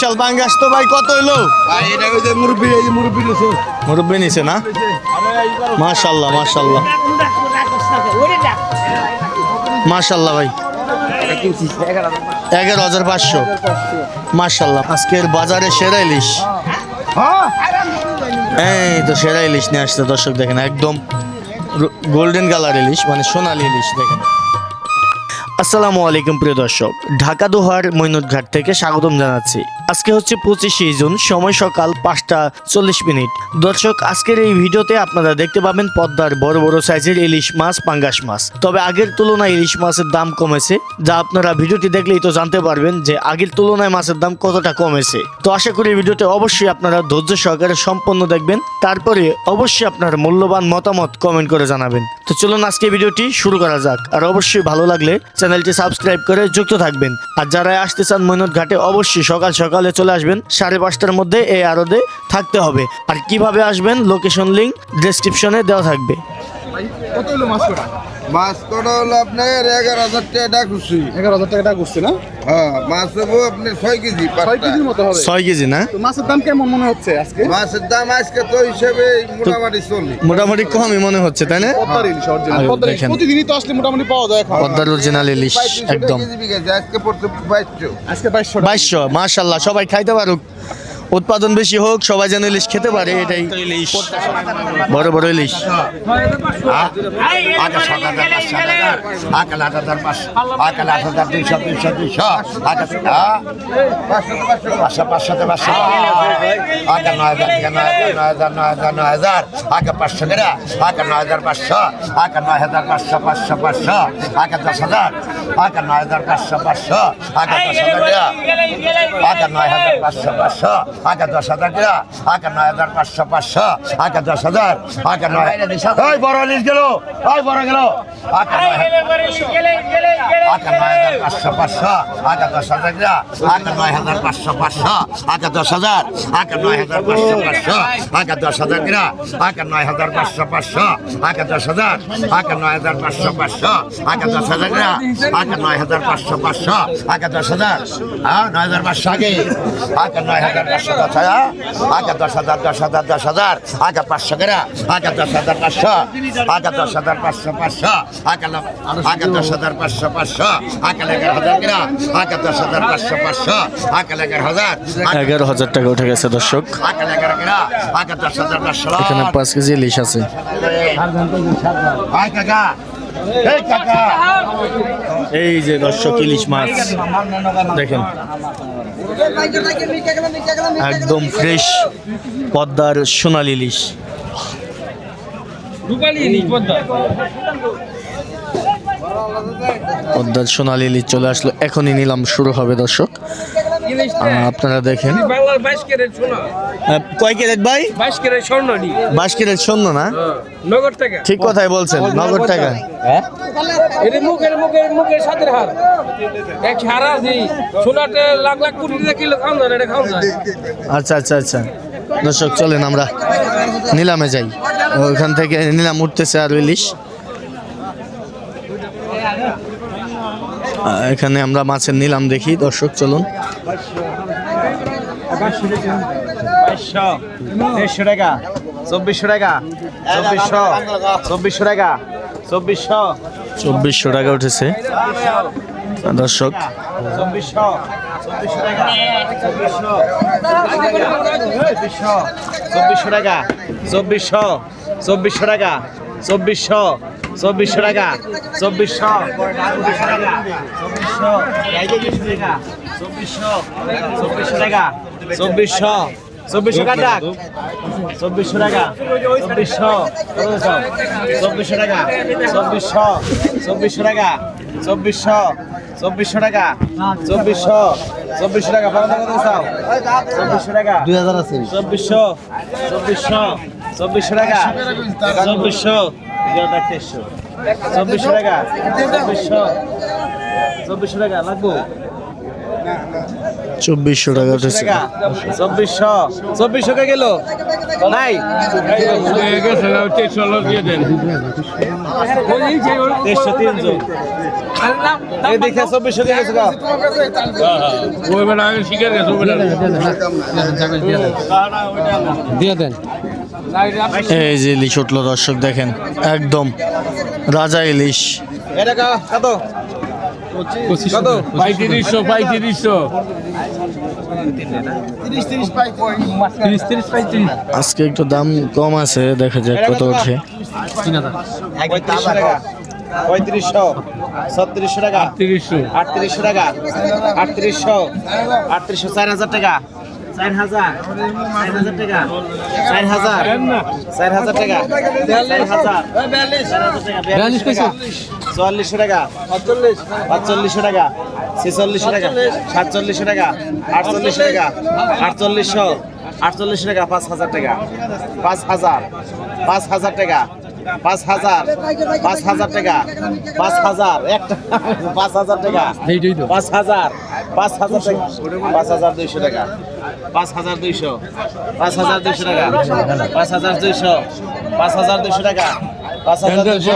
Special পাঙ্গাস তো ভাই কত হইল? মুরব্বি নিছো। না? মাশাল্লাহ মাশাল্লাহ। মাশাল্লাহ ভাই। এগারো হাজার পাঁচশো। মাশাল্লাহ আজকের বাজারে সেরা ইলিশ। এই তো সেরা ইলিশ নিয়ে আসছে দর্শক দেখেন একদম গোল্ডেন কালার ইলিশ মানে সোনালি ইলিশ দেখেন। আসসালামু আলাইকুম প্রিয় দর্শক ঢাকা দোহার মৈনতঘাট থেকে স্বাগতম জানাচ্ছি। আজকে হচ্ছে পঁচিশে জুন, সময় সকাল পাঁচটা চল্লিশ মিনিট। দর্শক, আজকের এই ভিডিওতে আপনারা দেখতে পাবেন পদ্মার বড় বড় সাইজের ইলিশ মাছ, পাঙ্গাস মাছ। তবে আগের তুলনায় ইলিশ মাছের দাম কমেছে, যা আপনারা ভিডিওটি দেখলেই তো জানতে পারবেন যে আগের তুলনায় মাছের দাম কতটা কমেছে। তো আশা করি ভিডিওতে অবশ্যই আপনারা ধৈর্য সহকারে সম্পন্ন দেখবেন, তারপরে অবশ্যই আপনার মূল্যবান মতামত কমেন্ট করে জানাবেন। তো চলুন আজকে ভিডিওটি শুরু করা যাক, আর অবশ্যই ভালো লাগলে চ্যানেলটি সাবস্ক্রাইব করে যুক্ত থাকবেন। আর যারা আসতে চান মৈনট ঘাটে অবশ্যই সকাল সকালে চলে আসবেন। সাড়ে পাঁচটার মধ্যে এই আরদে থাকতে হবে। আর কীভাবে আসবেন? লোকেশন লিঙ্ক ডেসক্রিপশনে দেওয়া থাকবে। কত হলো হলো আপনার এগারো হাজার টাকা খুশি এগারো হাজার টাকা করছে না? হ্যাঁ মাছ হব আপনার ছয় কেজি ছয় কেজির মতো হবে। ছয় কেজি না? তো মাছের দাম কেমন মনে হচ্ছে আজকে? মাছের দাম আজকে তো হিসেবে মোটামুটি চল্লিশ। মোটামুটি কমই মনে হচ্ছে তাই না? পদ্মার ইলিশ অরিজিনাল পদ্মার ইলিশ প্রতিদিনই তো আসলে মোটামুটি পাওয়া যায় এখন। পদ্মার অরিজিনাল ইলিশ একদম। আজকে পড়ছে বাইশশো। আজকে বাইশশো বাইশশো মাশাল্লাহ সবাই খাইতে পারুক। উৎপাদন বেশি হোক, সবাই যেন ইলিশ খেতে পারে, এটাই। বড় বড় ইলিশ। হাজার আট হাজার। হাজার দুইশো দুইশো পাঁচশো পাঁচশো। হাজার নয় হাজার হাজার হাজার আগে পাঁচশো হাজার পাঁচশো। আগে নয় হাজার পাঁচশো পাঁচশো পাঁচশো। আগে দশ হাজার আগে নয় হাজার পাঁচশো পাঁচশো। আগে দশ হাজার আগে নয় হাজার পাঁচশো পাঁচশো। আগে দশ হাজার টাকা আগে নয় হাজার পাঁচশো পাঁচশো আগে দশ হাজার আগে নয় ওই বড় লিস্ট গেল ওই বড় গেল নয় আগে নয় হাজার পাঁচশো পাঁচশো আগে দশ হাজার টাকা আগে নয় হাজার পাঁচশো পাঁচশো আগে দশ হাজার আগে নয় হাজার পাঁচশো পাঁচশো আগে দশ হাজার টাকা আগে নয় হাজার পাঁচশো পাঁচশো আগে দশ হাজার আগে নয় হাজার পাঁচশো পাঁচশো আগে দশ হাজার টাকা আগে নয় হাজার পাঁচশো পাঁচশো আগে দশ হাজার হ্যাঁ নয় হাজার পাঁচশো আগে আগে নয় হাজার পাঁচশো হাজার আগে দশ হাজার দশ হাজার দশ হাজার আগে পাঁচশো করে আগে দশ হাজার পাঁচশো আগে দশ হাজার পাঁচশো পাঁচশো আগে আগে দশ হাজার পাঁচশো পাঁচশো আগে এগারো হাজার করে আগে দশ হাজার পাঁচশো পাঁচশো আগে এগারো হাজার এগারো হাজার টাকা উঠে গেছে দর্শক। আগে এগারো করে আগে দশ হাজার পাঁচশো। এখানে পাঁচ কেজি ইলিশ আছে। এই কাকা। এই যে দর্শক ইলিশ মাছ। দেখেন। একদম ফ্রেশ পদ্মার সোনালি ইলিশ। পদ্মার সোনালি ইলিশ চলে আসলো। এখনই নিলাম শুরু হবে দর্শক। আপনারা দেখেন। বাংলার বাইশ ক্যারেট সোনা। আহ, কয় ক্যারেট ভাই? বাইশ ক্যারেট স্বর্ণ বাইশ ক্যারেট শূন্য না? নগদ টাকা। ঠিক কথাই বলছেন নগদ টাকা। যায় আচ্ছা আচ্ছা আচ্ছা। দর্শক চলেন আমরা নিলামে যাই। ওখান থেকে নিলাম উঠতেছে আর ইলিশ। এখানে আমরা মাছের নিলাম দেখি দর্শক চলুন। দেড়শো টাকা চব্বিশশো টাকা চব্বিশশো চব্বিশশো টাকা চব্বিশশো। চব্বিশশো টাকা উঠেছে। দর্শক। চব্বিশশো চব্বিশশো টাকা চব্বিশশো চব্বিশশো টাকা চব্বিশশো চব্বিশশো টাকা চব্বিশশো। চব্বিশশো টাকা চব্বিশশো। চব্বিশশো। টাকা চব্বিশশো টাকা চব্বিশশো। চব্বিশশো টাকা চব্বিশশো চব্বিশশো কাটা চব্বিশশো টাকা চব্বিশশো। চব্বিশশো টাকা চব্বিশশো। চব্বিশশো টাকা চব্বিশশো। চব্বিশশো টাকা চব্বিশশো। চব্বিশশো টাকা পাওয়া কত চাও চব্বিশশো টাকা দুই হাজার আছে চব্বিশশো। চব্বিশশো। চব্বিশশো টাকা চব্বিশশো। চব্বিশশো টাকা চব্বিশশো চব্বিশশো টাকা লাগবো চব্বিশশো টাকা চব্বিশশো চব্বিশশো কে গেল? নাই? তেইশশো তিনশো দেখে চব্বিশশো কে গেছে হ্যাঁ, হ্যাঁ। দিয়ে দেন। এই যে ইলিশ উঠল দর্শক দেখেন একদম রাজা ইলিশ। আজকে একটু দাম কম আছে দেখা যাক কত উঠে পঁয়ত্রিশশো ছত্রিশশো টাকা। আটত্রিশশো। আটত্রিশশো টাকা। আটত্রিশশো আটত্রিশশো চার হাজার টাকা। চার হাজার। চার হাজার টাকা। চার হাজার। চার হাজার টাকা। চার হাজার। বিয়াল্লিশ টাকা চুয়াল্লিশশো টাকা। পাঁচচল্লিশশো টাকা। ছেচল্লিশশো টাকা। সাতচল্লিশশো টাকা। আটচল্লিশশো টাকা। আটচল্লিশশো। আটচল্লিশশো টাকা পাঁচ হাজার টাকা। পাঁচ হাজার। পাঁচ হাজার টাকা। পাঁচ হাজার পাঁচ হাজার টাকা পাঁচ হাজার একটা পাঁচ হাজার টাকা পাঁচ হাজার পাঁচ হাজার টাকা পাঁচ হাজার দুইশো টাকা পাঁচ হাজার দুইশো পাঁচ হাজার দুইশো টাকা পাঁচ হাজার দুইশো পাঁচ হাজার দুইশো টাকা পাঁচ হাজার দুইশো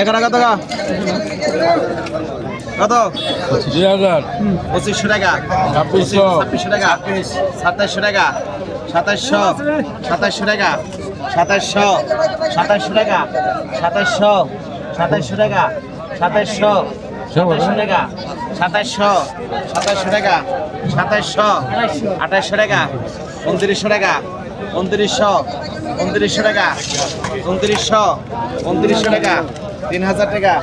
এগারো টাকা। কত? দুই হাজার। পঁচিশশো টাকা। ছাব্বিশশো। ছাব্বিশশো টাকা। সাতাশশো টাকা। সাতাশশো। সাতাশশো টাকা। সাতাশশো। সাতাশশো টাকা। সাতাশশো। সাতাশশো টাকা। সাতাশশো। সাতাশশো টাকা। সাতাশশো। সাতাশশো টাকা। সাতাশশো। আঠাশশো টাকা। উনত্রিশশো টাকা। উনত্রিশশো। উনত্রিশশো টাকা। উনত্রিশশো। উনত্রিশশো টাকা। তিন হাজার টাকা।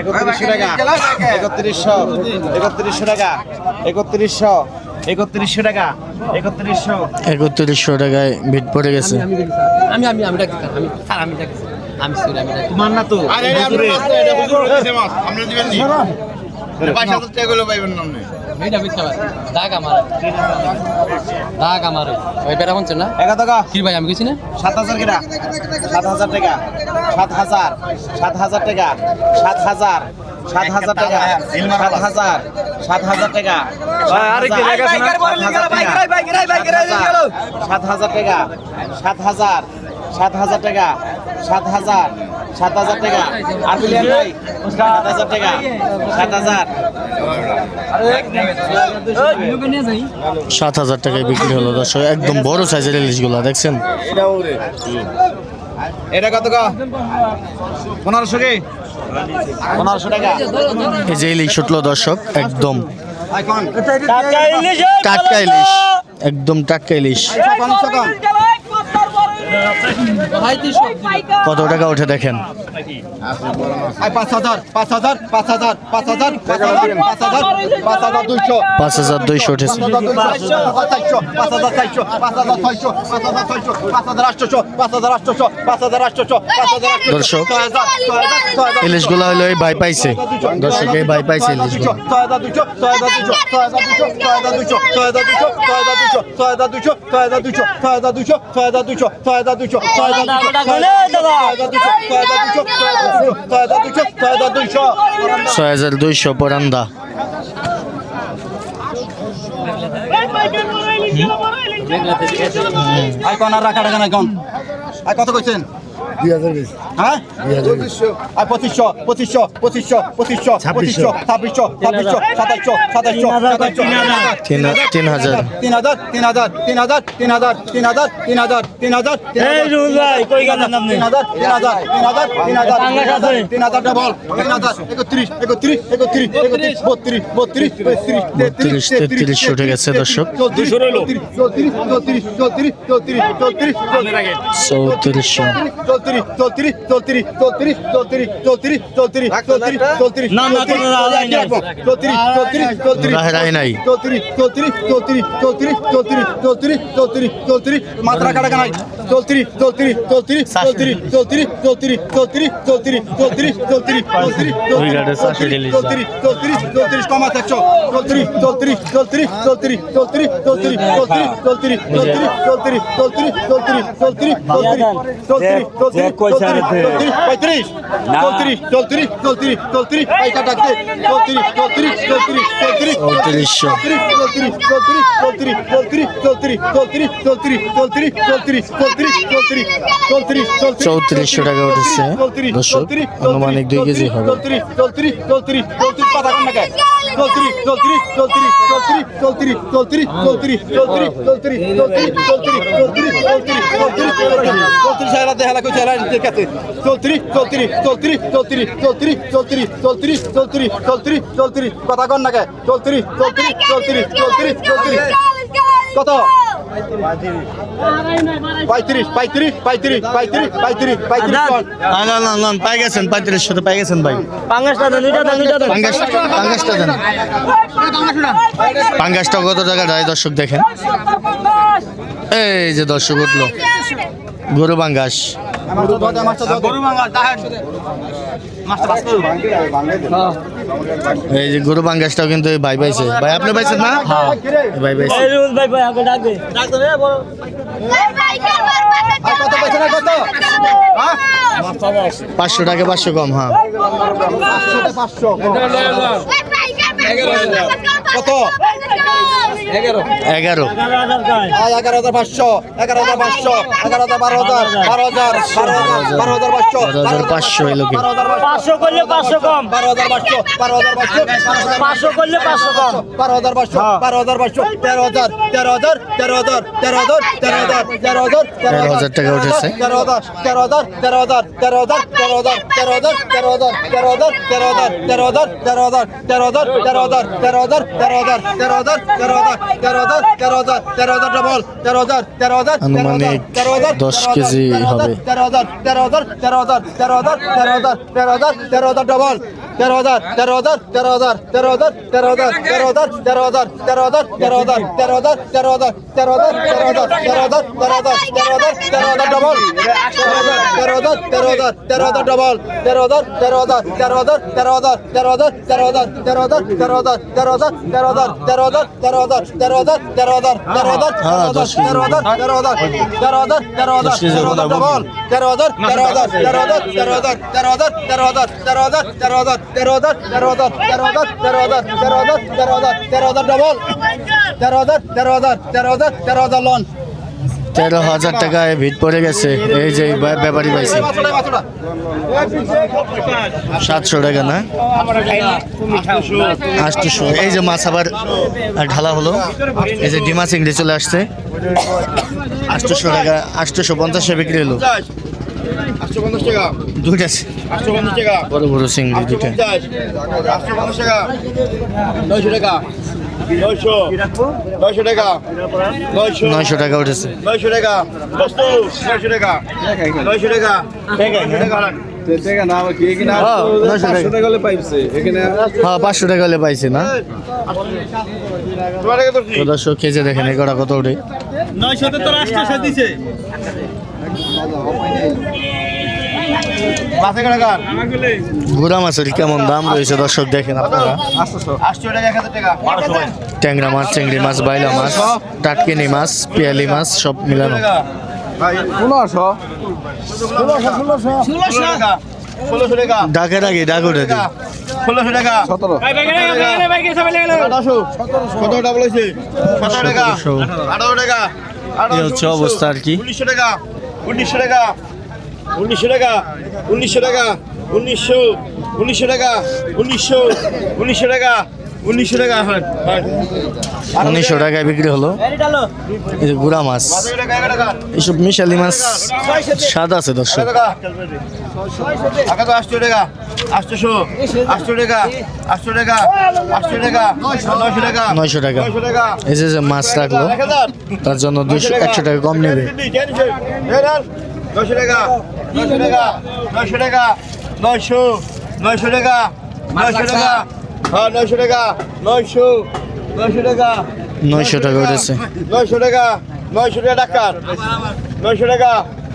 একত্রিশশো টাকা। একত্রিশশো। একত্রিশশো টাকা। একত্রিশশো। একত্রিশশো টাকা। একত্রিশশো। একত্রিশশো টাকায় ভিট পড়ে গেছে। আমি আমি আমি আমি আমি তোমার না তো আরে পাইবেন না মিটা মিথ্যা ভাই দাগ আমার। দাগ আমার। ওই বেড়া হচ্ছে না? একা টাকা কি ভাই আমি কিছু না? সাত হাজার কেটা সাত হাজার টাকা। সাত হাজার। সাত হাজার টাকা। সাত হাজার। সাত হাজার টাকা। সাত হাজার। সাত হাজার টাকা। সাত হাজার। টাকা। সাত হাজার। সাত হাজার টাকা। সাত হাজার। সাত হাজার টাকা। আর বিলিয়ান ভাই সাত হাজার টাকা। সাত হাজার। সাত হাজার টাকায় বিক্রি হলো দর্শক একদম বড় সাইজের ইলিশগুলা দেখছেন? এটা কত পনেরোশো কি? পনেরোশো টাকা। এই যে ইলিশ উঠল দর্শক একদম টাটকা ইলিশ একদম টাটকা ইলিশ। কত টাকা উঠে দেখেন পাঁচ হাজার দুইশো উঠেছে পাঁচ হাজার চারশো হলো ভাই পাইছে দর্শক এই ভাই পাইছে ইলিশগুলো ছয় দুইশো ছয় হাজার দুইশো দুইশো ছয় হাজার দুইশো দুইশো ছয় হাজার দুইশো ছয় হাজার দুইশো ছয় হাজার দুইশো কয়দা দুশো কয়দা দুশো ছয় হাজার দুইশো পরান্দা। আই কোন আর রাখা টাকা নাই কোন। আই কত কইছেন? হ্যাঁ আর পঁচিশশো পঁচিশশো পঁচিশশো পঁচিশশো পঁচিশশো ছাব্বিশশো ছাব্বিশশো সাতাইশশো সাতাইশশো সাতাইশশো তিন তিন হাজার তিন হাজার তিন হাজার তিন হাজার তিন হাজার তিন হাজার তিন হাজার তিন হাজার তিন হাজার তিন হাজার তিন হাজার তিন হাজার তিন হাজার তিন হাজার হাজার ডবল তিন হাজার একত্রিশ একত্রিশ একত্রিশ একত্রিশ বত্রিশ বত্রিশ বত্রিশ বত্রিশ, তেত্রিশ উঠে গেছে দর্শক। চৌত্রিশ চৌত্রিশ চৌত্রিশ চৌত্রিশ চৌত্রিশ চৌত্রিশ চৌত্রিশ চৌত্রিশশো চৌত্রিশ চৌত্রিশ চৌত্রিশ চৌত্রিশ চৌত্রিশ চৌত্রিশ চৌত্রিশ চৌত্রিশ চৌত্রিশ না না চৌত্রিশ চৌত্রিশ চৌত্রিশ নাই চৌত্রিশ চৌত্রিশ চৌত্রিশ চৌত্রিশ চৌত্রিশ চৌত্রিশ চৌত্রিশ চৌত্রিশ মাত্রা কাটা কানাই চৌত্রিশ চৌত্রিশ চৌত্রিশ চৌত্রিশ চৌত্রিশ চৌত্রিশ চৌত্রিশ চৌত্রিশ চৌত্রিশ চৌত্রিশ চৌত্রিশ দাও। চৌত্রিশ চৌত্রিশ চৌত্রিশ কমা চৌত্রিশ চৌত্রিশ চৌত্রিশ চৌত্রিশ চৌত্রিশ চৌত্রিশ চৌত্রিশ চৌত্রিশ চৌত্রিশ চৌত্রিশ চৌত্রিশ চৌত্রিশ চৌত্রিশ চৌত্রিশ চৌত্রিশ চৌত্রিশ চৌত্রিশ পঁয়ত্রিশ চৌত্রিশ চৌত্রিশ চৌত্রিশ চৌত্রিশ পয়সা ডাকতে চৌত্রিশ চৌত্রিশ চৌত্রিশ চৌত্রিশ চৌত্রিশশো চৌত্রিশ চৌত্রিশ চৌত্রিশ চৌত্রিশ চৌত্রিশ চৌত্রিশ চৌত্রিশ চৌত্রিশ চৌত্রিশ চৌত্রিশ চৌত্রিশ চৌত্রিশ চৌত্রিশ চৌত্রিশশো টাকা উঠেছে দর্শক আনুমানিক দুই কেজি হবে চৌত্রিশ চৌত্রিশ চৌত্রিশ চৌত্রিশ পাতা কোন টাকা চৌত্রিশ চৌত্রিশ চৌত্রিশ চৌত্রিশ চৌত্রিশ চৌত্রিশ চৌত্রিশ চৌত্রিশ চৌত্রিশ চৌত্রিশ চৌত্রিশ চৌত্রিশ চৌত্রিশ চৌত্রিশ চৌত্রিশ ঠিক আছে চৌত্রিশ চৌত্রিশ চৌত্রিশ চৌত্রিশ চৌত্রিশ চৌত্রিশ চৌত্রিশ চৌত্রিশ চৌত্রিশ চৌত্রিশ কথা কোন টাকা চৌত্রিশ চৌত্রিশ চৌত্রিশ চৌত্রিশ চৌত্রিশ কত পঁয়ত্রিশ পঁয়ত্রিশ পঁয়ত্রিশ পঁয়ত্রিশ পঁয়ত্রিশ পঁয়ত্রিশ পাই গেছেন পঁয়ত্রিশশো তো পাই গেছেন ভাই পাঙ্গাসটা পাঙ্গাসটা দেন পাঙ্গাসটা কত টাকা দর্শক দেখেন এই যে দর্শক উঠল গরু পাঙ্গাস এই যে গরু পাঙ্গাসটাও কিন্তু এই ভাই পাইছে। ভাই আপনি পাইছেন না? ভাই পাইছে। হ্যাঁ? পাঁচশো টাকা পাঁচশো কম হ্যাঁ। পাঁচশো কত? এগারো এগারো এগারো হাজার পাঁচশো এগারো হাজার পাঁচশো এগারো হাজার বারো হাজার বারো হাজার বারো হাজার বারো হাজার পাঁচশো বারো হাজার পাঁচশো এলো পাঁচশো করলে পাঁচশো কম বারো হাজার পাঁচশো বারো হাজার পাঁচশো পাঁচশো করলে পাঁচশো কম বারো হাজার পাঁচশো বারো হাজার পাঁচশো তেরো হাজার তেরো হাজার তেরো হাজার তেরো হাজার তেরো হাজার তেরো হাজার তেরো হাজার টাকা উঠেছে। তেরো হাজার তেরো হাজার তেরো হাজার তেরো হাজার তেরো হাজার তেরো হাজার তেরো হাজার তেরো হাজার তেরো হাজার তেরো হাজার তেরো হাজার তেরো হাজার তেরো হাজার তেরো হাজার তেরো হাজার তেরো হাজার তেরো হাজার তেরো হাজার তেরো হাজার তেরো হাজার ডবল তেরো হাজার তেরো হাজার আনুমানিক তেরো হাজার দশ কেজি হবে। তেরো হাজার তেরো হাজার তেরো হাজার তেরো হাজার তেরো হাজার তেরো হাজার তেরো হাজার ডবল তেরো হাজার তেরো হাজার তেরো হাজার তেরো হাজার তেরো হাজার তেরো হাজার তেরো হাজার তেরো হাজার তেরো হাজার তেরো হাজার তেরো হাজার তেরো হাজার তেরো হাজার তেরো হাজার তেরো হাজার তেরো হাজার তেরো হাজার ডবল তেরো হাজার তেরো হাজার তেরো হাজার তেরো হাজার ডবল তেরো হাজার তেরো হাজার তেরো হাজার তেরো হাজার তেরো হাজার তেরো হাজার তেরো হাজার তেরো হাজার তেরো হাজার তেরো হাজার তেরো হাজার তেরো হাজার তেরো হাজার তেরো হাজার তেরো হাজার হ্যাঁ, দশ কেজি। তেরো হাজার তেরো হাজার তেরো হাজার তেরো হাজার দশ কেজি তেরো হাজার ওগুলো ডবল তেরো হাজার তেরো হাজার তেরো হাজার তেরো হাজার তেরো হাজার তেরো হাজার টাকায় ভিড় পড়ে গেছে। এই যে ব্যাপারী পাইছে। সাতশো টাকা না? আটশো। এই যে মাছ আবার ঢালা হলো। এই যে ডিমা চিংড়ি চলে আসছে। আটশোশো টাকা আটশোশো পঞ্চাশে বিক্রি হলো। দুইটা বড় বড় চিংড়ি দুইটা। টাকা। নয়শো। টাকা। নয়শো। টাকা উঠেছে। নয়শো টাকা। হ্যাঁ, নয়শো টাকা। পাঁচশো টাকা হলে পাইছে। হ্যাঁ, না? কত উঠে? গুড়া মাছের কেমন দাম রয়েছে দর্শক দেখেন আপনারা? ট্যাংরা মাছ চিংড়ি মাছ বাইলা মাছ টাটকিনি মাছ পিয়ালি মাছ সব মিলানো। ডাকের আগে ডাক উঠে দিই ষোলোশো টাকা। সতেরো টাকা আঠারো টাকা এই হচ্ছে অবস্থা আর কি। উনিশশো টাকা। উনিশশো টাকা। উনিশশো টাকা উনিশশো টাকা উনিশশো উনিশশো টাকা উনিশশো উনিশশো টাকা উনিশশো টাকা হ্যাঁ উনিশশো টাকায় বিক্রি হলো। এই যে গুড়া মাছ। এইসব মিশালি মাছ স্বাদ আছে দর্শক। আটশো টাকা আটশোশো আটশো টাকা আটশো টাকা আটশো টাকা নয়শো টাকা। নয়শো টাকা। এই যে যে মাছ রাখল তার জন্য দুশো একশো টাকা কম নেবে। নয়শো টাকা নয়শো টাকা নয়শো টাকা নয়শো নয়শো টাকা নয়শো টাকা হ্যাঁ নয়শো টাকা নয়শো নয়শো টাকা নয়শো টাকা উঠেছে নয়শো টাকা নয়শো টাকা ডাক্তার নয়শো টাকা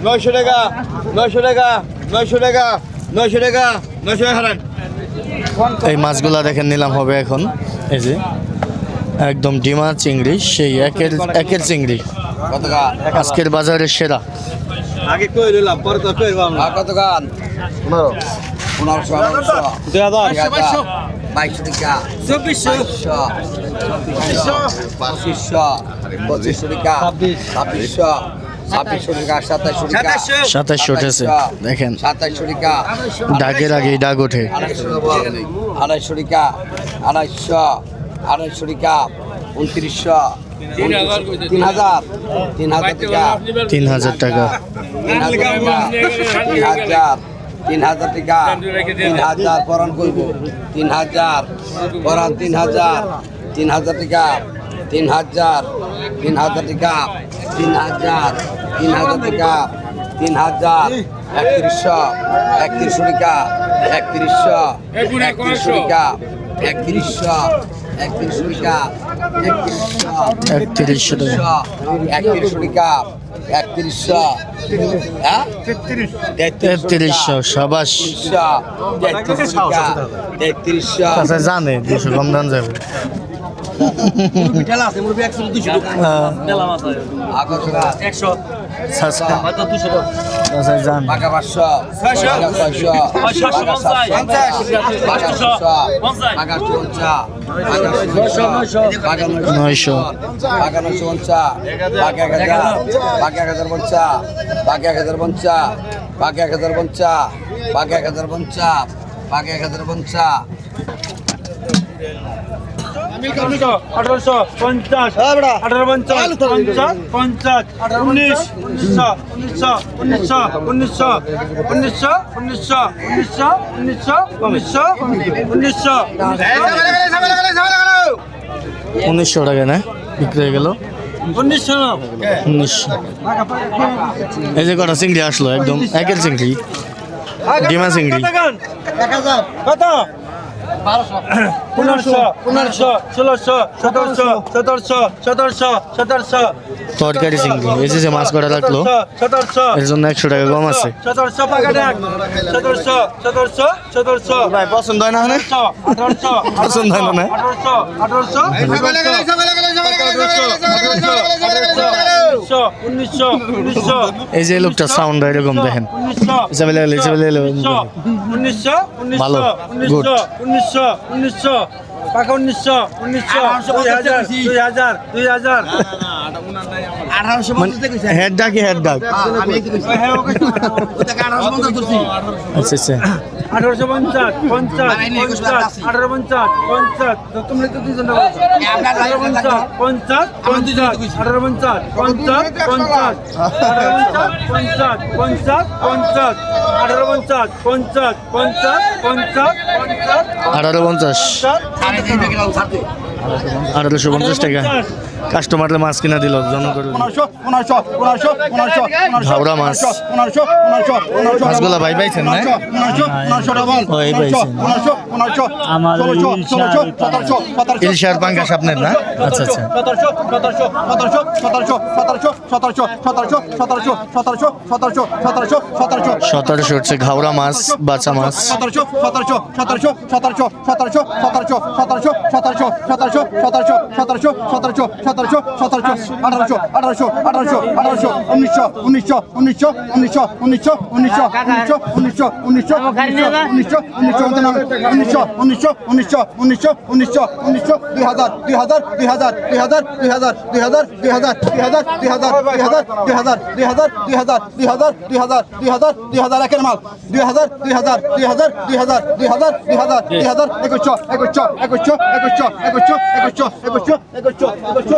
নয়শো টাকা নয়শো টাকা নয়শো টাকা নয়শো টাকা নয়শো টাকা হারান এই মাছগুলা দেখেন নিলাম হবে এখন এই যে একদম ডিমা চিংড়ি সেই একের একের চিংড়ি আজকের বাজারের সেরা আগে কই রইলাম পরে তো কই পাবো না। কত গান? পনেরোশো পনেরোশো দুই হাজার। বাইশশো। টাকা। চব্বিশশো। পঁচিশশো। পঁচিশশো টাকা। ছাব্বিশশো। সাতাশশো উঠেছে। দেখেন। ডাকের আগেই ডাক ওঠে। আড়াইশো টাকা। আড়াইশো। আড়াইশো টাকা। উনত্রিশশো। তিন হাজার তিন হাজার টাকা তিন হাজার টাকা তিন হাজার তিন হাজার টাকা তিন হাজার পরান করব তিন হাজার পরান তিন হাজার তিন হাজার টাকা তিন হাজার তিন হাজার টাকা তিন হাজার তিন হাজার টাকা তিন হাজার একত্রিশশো একত্রিশশো টাকা একত্রিশশো একত্রিশশো টাকা একত্রিশশো একত্রিশশো টাকা একত্রিশশো টাকা। একত্রিশশো টাকা একত্রিশশো হ্যাঁ? তেত্রিশশো সাবাস। তেত্রিশশো আচ্ছা জানে দুশো কম দাম যাবে। হ্যাঁ, নয়শো। নয়শো বাঘা নয়শো পঞ্চা বাঘা এক হাজার। বাঘা এক হাজার পঞ্চা বাঘা এক হাজার পঞ্চা বাঘা এক হাজার পঞ্চা বাঘা এক হাজার পঞ্চা বাঘা এক হাজার পঞ্চা আঠারোশো পঞ্চাশ। আঠারো পঞ্চাশ পঞ্চাশ পঞ্চাশ উনিশ। উনিশশো উনিশশো উনিশশো উনিশশো উনিশশো উনিশশো উনিশশো উনিশশো উনিশশো উনিশশো। উনিশশো টাকা না? বিক্রি হয়ে গেল। উনিশশো। উনিশশো। এই যে কটা চিংড়ি আসলো একদম একের চিংড়ি। ডিমা চিংড়ি। কত? পনেরোশো পনেরোশো ষোলোশো সতেরোশো সতেরোশো সতেরোশো সতেরোশো। তরকারি চিংড়ি। এই যে মাছ কটা লাগল এর জন্য একশো টাকা কম আছে। ভাই পছন্দ হয় না মানে? পছন্দ এই যে লোকটা সাউন্ড এরকম দেখেন। ভালো উনিশশো উনিশশো উনিশশো পাকা উনিশশো উনিশশো দুই হাজার দুই হাজার দুই হাজার। হেড ডাকি হেড ডাক। আচ্ছা আচ্ছা। আঠারোশো পঞ্চাশ পঞ্চাশ পঞ্চাশ আঠারো পঞ্চাশ পঞ্চাশ তুমি তো দুজন আঠারো পঞ্চাশ পঞ্চাশ পঞ্চাশ আঠারো পঞ্চাশ পঞ্চাশ পঞ্চাশ পঞ্চাশ পঞ্চাশ পঞ্চাশ আঠারো পঞ্চাশ পঞ্চাশ পঞ্চাশ পঞ্চাশ পঞ্চাশ আঠারো পঞ্চাশ আঠারোশো পঞ্চাশ টাকা কাস্টমারলে মাছ কিনা দিল ঘাওড়া মাছ। মাছগুলা ভাই পাইছেন না ও, এই পাইছেন। আমার ইলশার পাঙ্গাস আপনার না আচ্ছা আচ্ছা সতেরোশো সতেরোশো সতেরোশো সতেরোশো সতেরোশো সতেরোশো সতেরোশো সতেরোশো সতেরোশো সতেরোশো সতেরোশো সতেরোশো সতেরোশো হচ্ছে ঘাওড়া মাছ বাচ্চা মাছ সতেরোশো সতেরোশো সতেরোশো সতেরোশো সতেরোশো সতেরোশো সতেরোশো সতেরোশো সতেরোশো সতেরোশো সতেরোশো সতেরোশো সতেরোশো সতেরোশো আঠারোশো আঠারোশো আঠারোশো আঠারোশো উনিশশো উনিশশো উনিশশো উনিশশো উনিশশো উনিশশো উনিশশো উনিশশো উনিশশো উনিশশো উনিশশো উনিশশো উনিশশো উনিশশো উনিশশো উনিশশো হাজার দুই হাজার দুই হাজার দুই হাজার দুই হাজার দুই হাজার দুই হাজার দুই হাজার দুই হাজার দুই হাজার দুই হাজার দুই হাজার দুই হাজার দুই হাজার দুই হাজার দুই হাজার দুই হাজার একের মাল দুই হাজার দুই হাজার দুই হাজার দুই হাজার দুই হাজার দুই হাজার দুই হাজার একুশশো একুশশো একুশশো একুশশো একুশশো একুশশো একুশশো একুশশো একুশশো